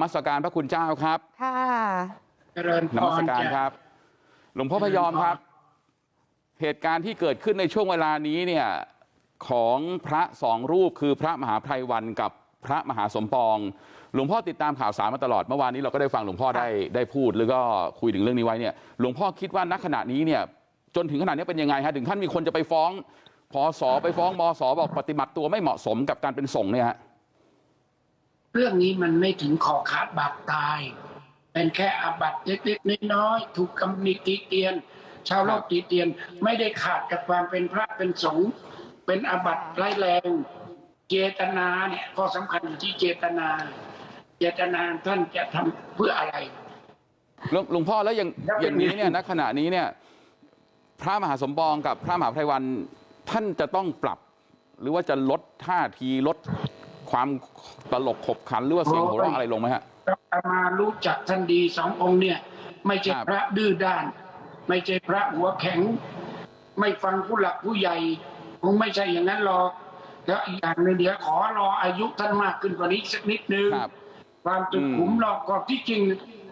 มัสการพระคุณเจ้าครับค่ะเจริญพนมัสรการจ้ะครับหลวงพ่อพยอมครับ เหตุการณ์ที่เกิดขึ้นในช่วงเวลานี้เนี่ยของพระสองรูปคือพระมหาไพรวันกับพระมหาสมปอง หลวงพ่อติดตามข่าวสารมาตลอดเมื่อวานนี้เราก็ได้ฟังหลวงพ่อได้ได้พูดหรือก็คุยถึงเรื่องนี้ไว้เนี่ยหลวงพ่อคิดว่าณขณะนี้เนี่ยจนถึงขนาดนี้เป็นยังไงฮะถึงขั้นมีคนจะไปฟ้องพอสอไปฟ้องมสบอกปฏิบัติตัวไม่เหมาะสมกับการเป็นสงฆ์เนี่ยฮะ เรื่องนี้มันไม่ถึงขอขาดบาปตาย เป็นแค่อาบัตเล็กๆน้อยๆถูกกำหนิติเตียน ชาวโลกติเตียนไม่ได้ขาดกับความเป็นพระเป็นสงฆ์เป็นอาบัติร้ายแรงเจตนาเนี่ยก็สำคัญอยู่ที่เจตนา เจตนาท่านจะทำเพื่ออะไรหลวงพ่อแล้วอย่างนอย่างนี้เนี่ยณขณะนี้เนี่ย พระมหาสมปองกับพระมหาไพรวันท่านจะต้องปรับ หรือว่าจะลดท่าทีลด ความตลกขบขันหรือว่าเสียงหัวเราะอะไรลงไหมฮะอามารู้จักท่านดีสององค์เนี่ย ไม่ใช่ครับพระดื้อด้าน ไม่ใช่พระหัวแข็ง ไม่ฟังผู้หลักผู้ใหญ่คงไม่ใช่อย่างนั้นหรอกแล้วอีกอย่างหนึ่งเดี๋ยวขอรออายุท่านมากขึ้นกว่านี้สักนิดนึงครับความจุอืมขุมรอบกอบที่จริง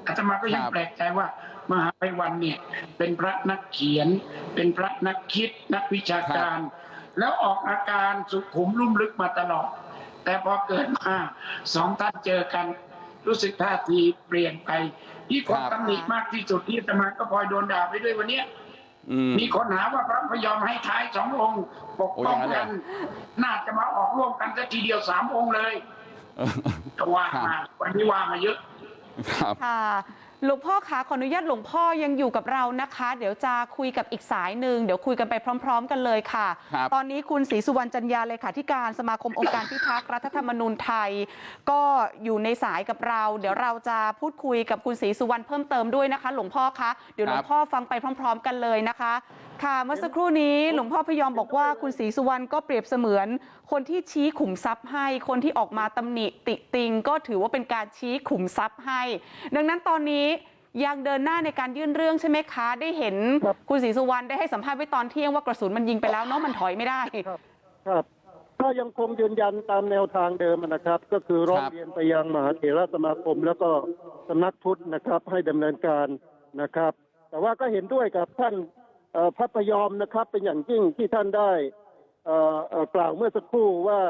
อาตมาก็ยังครับแปลกใจว่ามหาไพวันเนี่ย เป็นพระนักเขียน เป็นพระนักคิดนักวิชาการ แล้วออกอาการสุขุมลุ่มลึกมาตลอด แต่พอเกิดมาสองท่านเจอกัน รู้สึกท่าทีเปลี่ยนไปที่คนครับตำหนิมากที่สุดที่อาตมาก็พลอยโดนด่าไปด้วยวันเนี้ยอืมมีคนหาว่าพระพยอมให้ท้ายสององค์ ปกป้องโอ้ยอย่างนั้กันนเลยน่าจะมาออกร่วมกันสักทีเดียวสามองค์เลยเออก็ว่าครับมาวันนี้ว่ามาเยอะครับค่ะ หลวงพ่อคะขออนุญาตหลวงพ่อยังอยู่กับเรานะคะ เดี๋ยวจะคุยกับอีกสายหนึ่งเดี๋ยวคุยกันไปพร้อม ๆ กันเลยค่ะครับตอนนี้คุณศรีสุวรรณจันยาเลยค่ะที่การสมาคมองค์การพิทักษ์รัฐธรรมนูญไทย ก็อยู่ในสายกับเรา เดี๋ยวเราจะพูดคุยกับคุณศรีสุวรรณเพิ่มเติมด้วยนะคะ หลวงพ่อคะเดี๋ยวหลวงพ่อฟังไปพร้อม ๆ กันเลยนะคะค่ะ เมื่อสักครู่นี้หลวงพ่อพยอมบอกว่าคุณศรีสุวรรณก็เปรียบเสมือนคนที่ชี้ขุมทรัพย์ให้คนที่ออกมาตำหนิติติงก็ถือว่าเป็นการชี้ขุมทรัพย์ให้ ดังนั้นตอนนี้ยังเดินหน้าในการยื่นเรื่องใช่ไหมคะ ได้เห็นครับคุณศรีสุวรรณได้ให้สัมภาษณ์ไว้ตอนเที่ยงว่ากระสุนมันยิงไปแล้วเนาะมันถอยไม่ได้ครับครับก็ยังคงยืนยันตามแนวทางเดิมนะครับ ก็คือร้องครับเรียนไปยังมหาเถรสมาคม แล้วก็สำนักพุทธนะครับให้ดำเนินการนะครับ แต่ว่าก็เห็นด้วยกับท่านเอ่อ พระพยอมนะครับเป็นอย่างยิ่งที่ท่านได้กล่าวเมื่อสักครู่ว่า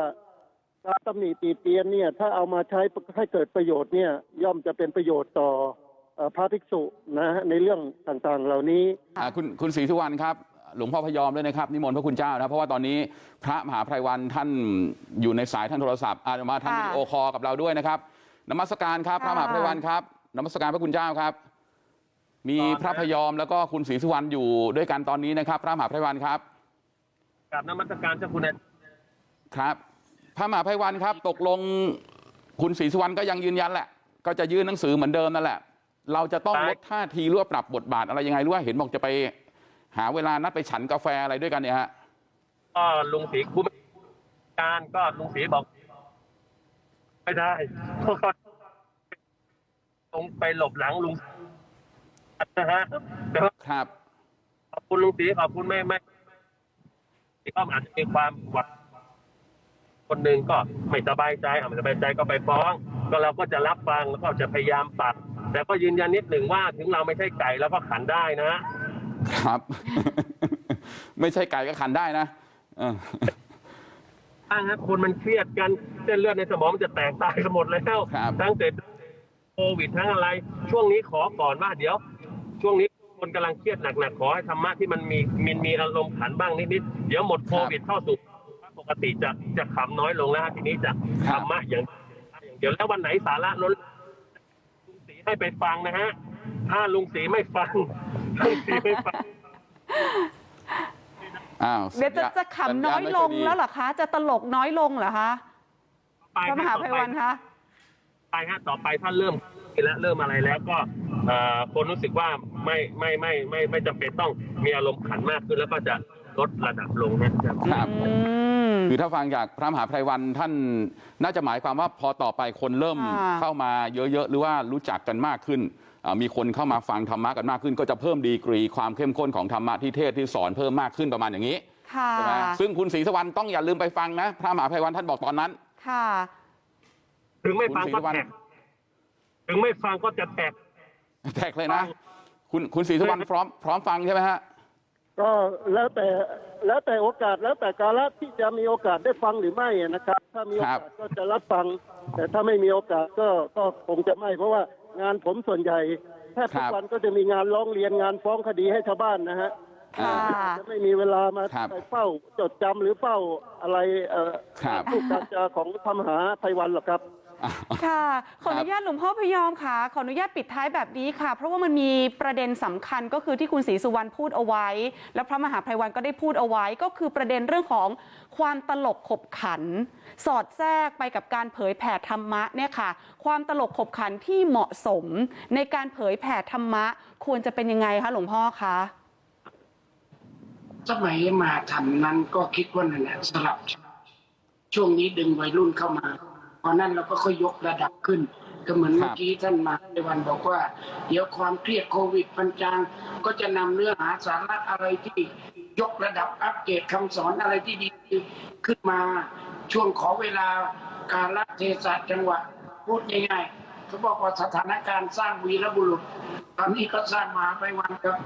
การตำหนิตีเตียนเนี่ยถ้าเอามาใช้ให้เกิดประโยชน์เนี่ยย่อมจะเป็นประโยชน์ต่อพระภิกษุนะในเรื่องต่างๆเหล่านี้คุณคุณศรีสุวรรณครับหลวงพ่อพยอมด้วยนะครับนิมนต์พระคุณเจ้านะเพราะว่าตอนนี้พระมหาไพรวันท่านอยู่ในสายท่านโทรศัพท์อามาทำวิค่ะดีโอคอลกับเราด้วยนะครับนมัสการครับพระมหาไพรวันครับนมัสการพระคุณเจ้าครับ มีพระพยอมแล้วก็คุณศรีสุวรรณอยู่ด้วยกันตอนนี้นะครับ พระมหาไพรวันครับกับนมัสการเจ้าคุณอาครับ พระมหาไพรวันครับ ตกลงคุณศรีสุวรรณก็ยังยืนยันแหละ ก็จะยื่นหนังสือเหมือนเดิมนั่นแหละ เราจะต้องลดท่าทีหรือว่าปรับบทบาทอะไรยังไงหรือว่าเห็นบอกจะไปหาเวลานัดไปฉันกาแฟอะไรด้วยกันเนี่ยฮะก็ลุงศรีคุมการก็ลุงศรีบอก ไม่ได้เพราะเขาตรงไปหลบหลังลุง นะฮะแต่ว่าครับขอบคุณลุงศรีขอบคุณไม่ไม่ที่ก็อาจจะมีความหวังคนหนึ่งก็ไม่สบายใจอะไม่สบายใจก็ไปฟ้อง ก็เราก็จะรับฟังแล้วก็จะพยายามปรับแต่ก็ยืนยันนิดหนึ่งว่าถึงเราไม่ใช่ไก่แล้วก็ขันได้นะครับ ไม่ใช่ไก่ก็ขันได้นะเออถ้าฮะคนมันเครียดกันเส้นเลือดในสมองมันจะแตกตายกันหมดแล้วครับทั้งติดโควิดทั้งอะไร ช่วงนี้ขอก่อนว่าเดี๋ยว ช่วงนี้คนกำลังเครียดหนักๆขอให้ธรรมะที่มันมีมีมีอารมณ์ขันบ้างนิดๆเดี๋ยวหมดโควิดเข้าสู่ปกติจะจะขำน้อยลงแล้วฮะทีนี้จะธรรมะอย่างอย่างเดี๋ยวแล้ววันไหนสาระล้นลุงศรีให้ไปฟังนะฮะถ้าลุงศรีไม่ฟังลุงศรีไม่ฟังอ้าวเดี๋ยวจะจะขำน้อยลงแล้วเหรอคะ จะตลกน้อยลงเหรอคะไปพระมหาไพวันคะ ไปฮะต่อไปถ้าเริ่มแล้วเริ่มอะไรแล้วก็เอ่อคนรู้สึกว่าไม่ไม่ไม่ไม่ไม่จำเป็นต้องมีอารมณ์ขันมากขึ้นแล้วก็จะลดระดับลงนะครับครับอืมคือถ้าฟังจากพระมหาไพรวันท่านน่าจะหมายความว่าพอต่อไปคนเริ่มค่ะเข้ามาเยอะๆหรือว่ารู้จักกันมากขึ้นอ่ามีคนเข้ามาฟังธรรมะกันมากขึ้น ก็จะเพิ่มดีกรีความเข้มข้นของธรรมะที่เทศที่สอนเพิ่มมากขึ้นประมาณอย่างนี้ค่ะใช่ไหมซึ่งคุณศรีสวรรณต้องอย่าลืมไปฟังนะ พระมหาไพรวันท่านบอกตอนนั้นค่ะ ถึงไม่ฟังคุณศรีก็สุวรรณแท็กถึงไม่ฟังก็จะแตกแตกเลยนะ คุณคุณศรีสุวรรณพร้อมพร้อมฟังใช่ไหมฮะก็แล้วแต่แล้วแต่โอกาสแล้วแต่กาลที่จะมีโอกาสได้ฟังหรือไม่นะครับ ถ้ามีโอกาสก็จะรับฟัง แต่ถ้าไม่มีโอกาสก็ก็คงจะไม่ เพราะว่างานผมส่วนใหญ่แทบทุกวันก็จะมีงานร้องเรียนงานฟ้องคดีให้ชาวบ้านนะฮะค่ะจะไม่มีเวลามาครับไปเฝ้าจดจำหรือเฝ้าอะไรเอ่อครับลูกการจาของพระมหาไพวันหรอกครับอะ ค่ะขออนุญาตหลวงพ่อพยอมค่ะขออนุญาตปิดท้ายแบบนี้ค่ะ เพราะว่ามันมีประเด็นสำคัญก็คือที่คุณศรีสุวรรณพูดเอาไว้ แล้วพระมหาภัยวันก็ได้พูดเอาไว้ ก็คือประเด็นเรื่องของความตลกขบขัน สอดแทรกไปกับการเผยแผ่ธรรมะเนี่ยค่ะ ความตลกขบขันที่เหมาะสม ในการเผยแผ่ธรรมะ ควรจะเป็นยังไงคะหลวงพ่อคะสมัยมาทำนั้นก็คิดว่านั่นแหละสลับ ช่วงนี้ดึงวัยรุ่นเข้ามา พอนั้นเราก็ค่อยยกระดับขึ้น ก็เหมือนเมื่อกี้ท่านมาในวันบอกว่า เดี๋ยวความเครียดโควิดปัญจางก็จะนำเนื้อหาสาระอะไรที่ยกระดับอัปเกรดคำสอนอะไรที่ดีขึ้นมาช่วงขอเวลาการละเทศะจังหวะพูดง่ายๆเขาบอกว่าสถานการณ์สร้างวีรบุรุษ ตอนนี้ก็สร้างมาไปวันกับ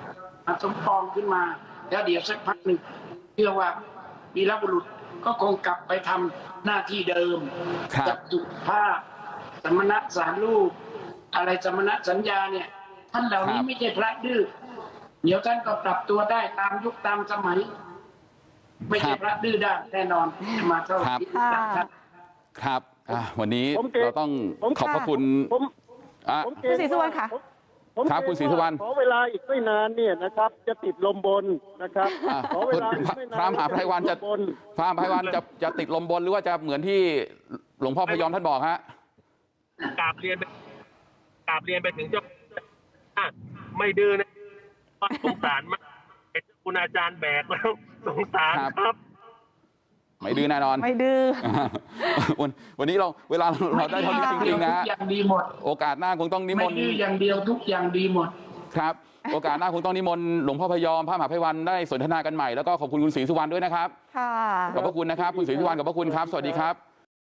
อาสมปองขึ้นมา แล้วเดี๋ยวสักพักหนึ่งเชื่อว่าวีรบุรุษ ก็คงกลับไปทำหน้าที่เดิมครับจับจุภาพสมณะสารรูป อะไรสมณะสัญญาเนี่ยท่านเหล่านี้ครับไม่ใช่พระดื้อเดี๋ยวท่านก็ปรับตัวได้ตามยุคตามสมัย ไม่ใช่พระดื้อด้านแน่นอนมาเท่าครับที่รู้จักท่านครับอะวันนี้ผมเกรงเราต้องผมขอบพระคุณผมอะผมเกรงคุณศรีสุวรรณค่ะ ผมผมครับเกงคุณศรีสุวรรณขอเวลาอีกไม่นานเนี่ยนะครับ จะติดลมบนนะครับอะขอเวลาอีกไม่นานพระมหาไพรวันจะติดลมบนพระมหาภัยวันจะจะติดลมบนหรือว่าจะเหมือนที่หลวงพ่อพยอมท่านบอกฮะกราบเรียนไปกราบเรียนไปถึงเจ้าอะไม่ดื้อนะสงสารมากเห็นคุณอาจารย์แบกแล้วสงสารครับครับ ไม่ดื้อแน่นอน ไม่ดื้อ วันวันนี้เราเวลาเราได้เท่านี้จริงๆนะทุฮะกอย่างดีหมด โอกาสหน้าคงต้องนิมไม่นต์ดื้ออย่างเดียวทุกอย่างดีหมด ครับ โอกาสหน้าคงต้องนิมนต์หลวงพ่อพยอมพระมหาภัยวันได้สนทนากันใหม่แล้วก็ขอบคุณคุณศรีสุวรรณด้วยนะครับค่ะ ขอบพระคุณนะครับคุณศรีสุวรรณขอบพระคุณครับสวัสดีครับ